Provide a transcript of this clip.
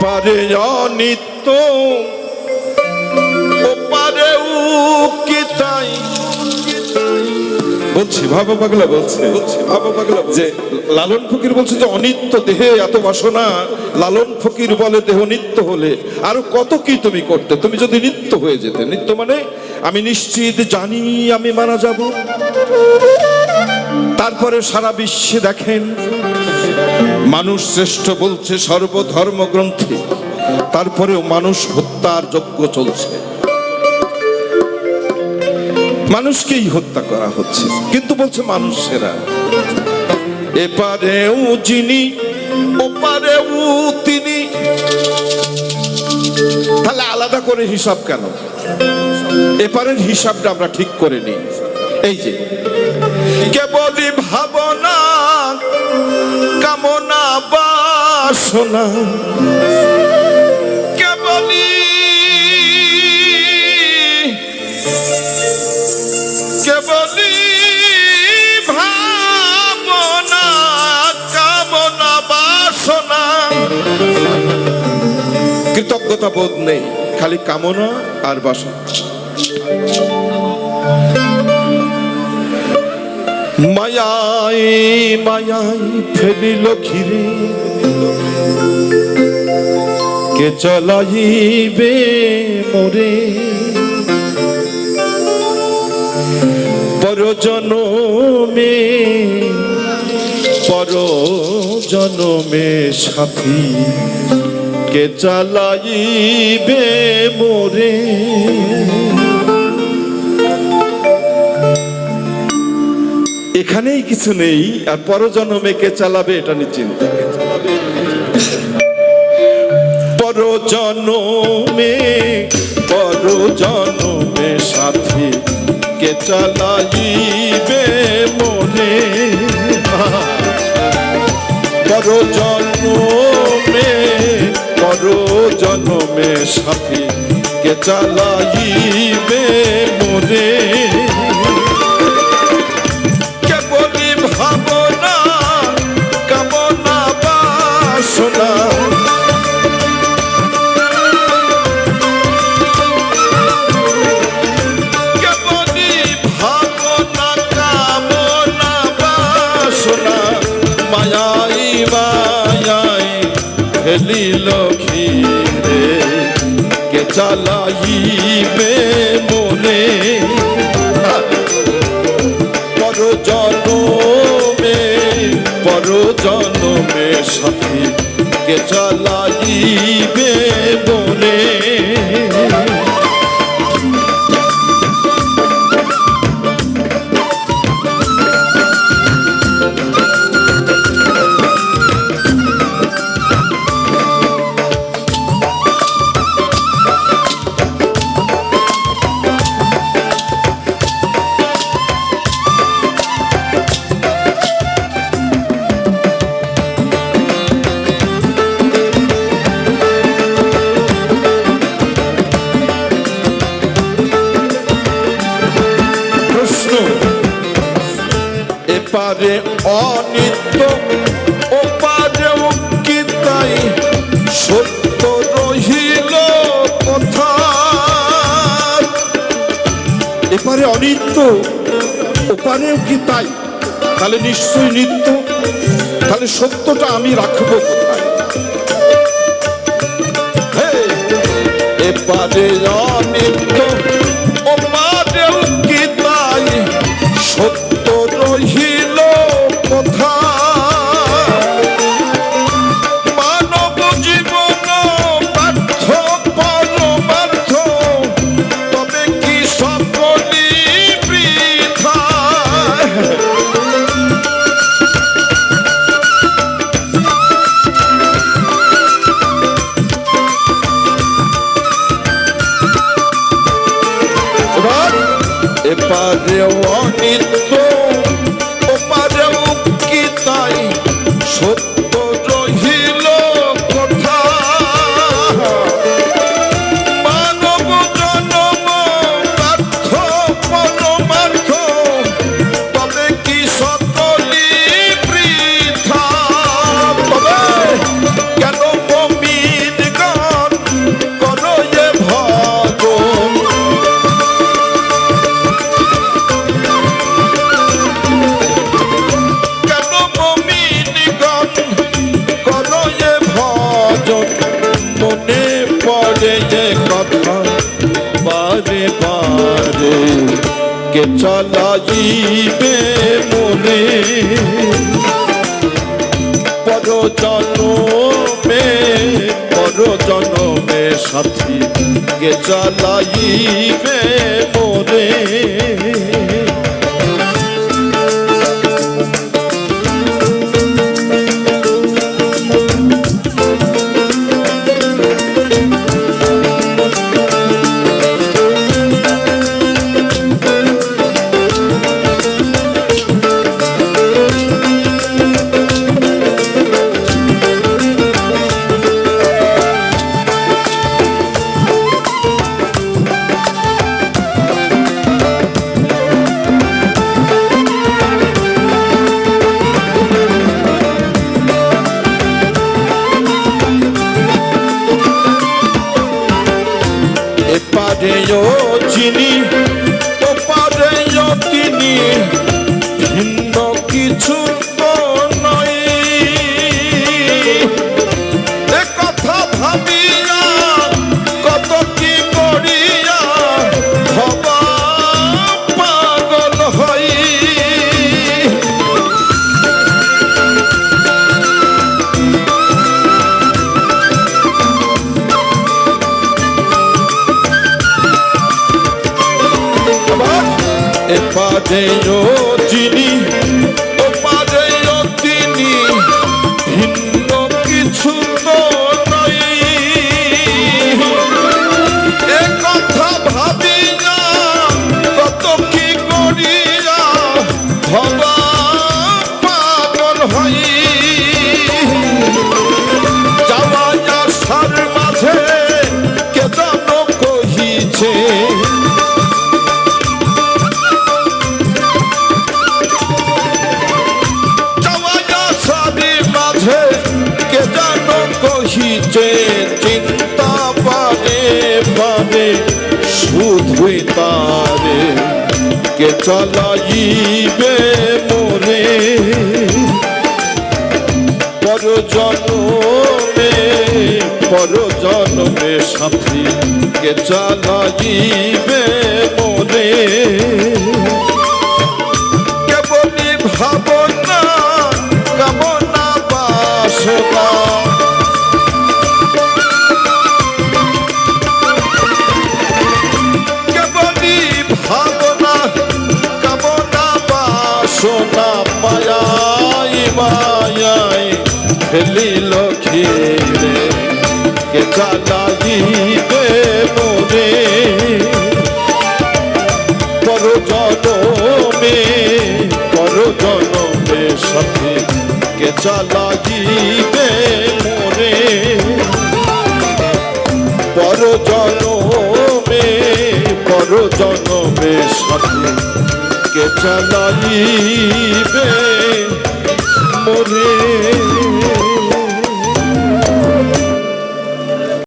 এপারে অনিত্য। ওপারে উকিতাই বলছি, ভাবা পাগলা বলছে। বলছি ভাবা পাগলা যে লালন ফকির বলছে যে, অনিত্য দেহে এত বাসনা, লালন ফকির বলে দেহ নিত্য হলে। আরও কত কি তুমি করতে? তুমি যদি নিত্য হয়ে যেতে। নিত্য মানে আমি নিশ্চিত জানি আমি মারা যাব। তারপরে সারা বিশ্বে দেখেন মানুষ শ্রেষ্ঠ বলছে সর্বধর্ম গ্রন্থে তারপরেও মানুষ হত্যার যজ্ঞ চলছে। মানুষকেই হত্যা করা হচ্ছে, কিন্তু বলছে মানুষেরা, এপারেও যিনি, ওপারেও তিনি। তাহলে আলাদা করে হিসাব কেন? এপারের হিসাবটা আমরা ঠিক করে নিই। এই যে কেবলই বাসনা। কেবলই কেবলই ভাবনা কামনা বাসনা। কৃতজ্ঞতা বোধ নেই খালি কামনা আর বাসনা। মায়াই মায়াই ফেলিল ঘিরে কে চলাইবে মোরে? পরজনমে পরজনমে সাথী, কে চালাইবে মোরে? এখানেই কিছু নেই, আর পরজনমে কে চালাবে এটা নিশ্চিন্ত পরজনমে পরজনমে সাথী, কে চালাইবে মনে পরজনমে পরজনমে সাথী, কে চালাইবে মনে কেবলি ভাবনা, কামনা বাসনা মায়াই ফেলিল ঘিরে কে চালাইবে মনে? পর জনমে পর জনমে সাথী কে চালাইবে এপারে অনিত্য ওপারেও কি তাই সত্য রহিল কথা এপারে অনিত্য ওপারেও কি তাই তাহলে নিশ্চয়ই নিত্য, তাহলে সত্যটা আমি রাখব কোথায়? এপারে অনিত্য বারে কে চালাইবে মনে? পর জনমে পর জনমে সাথী কে চালাইবে মোরে এপারেও চিনি ওপারেও তিনি ভিন্ন কিছু এপারেও চিনি। চালাইবে মোরে। পর জনমে পর জনমে সাথী কে চালাইবে মোরে। কেবলি ভাবনা ফেলিল খিরে কে চালাইবে মোরে পর জনমে পর জনমে সাথে কে চালাইবে মোরে পর জনমে পর জনমে সাথে কে চালাইবে মোরে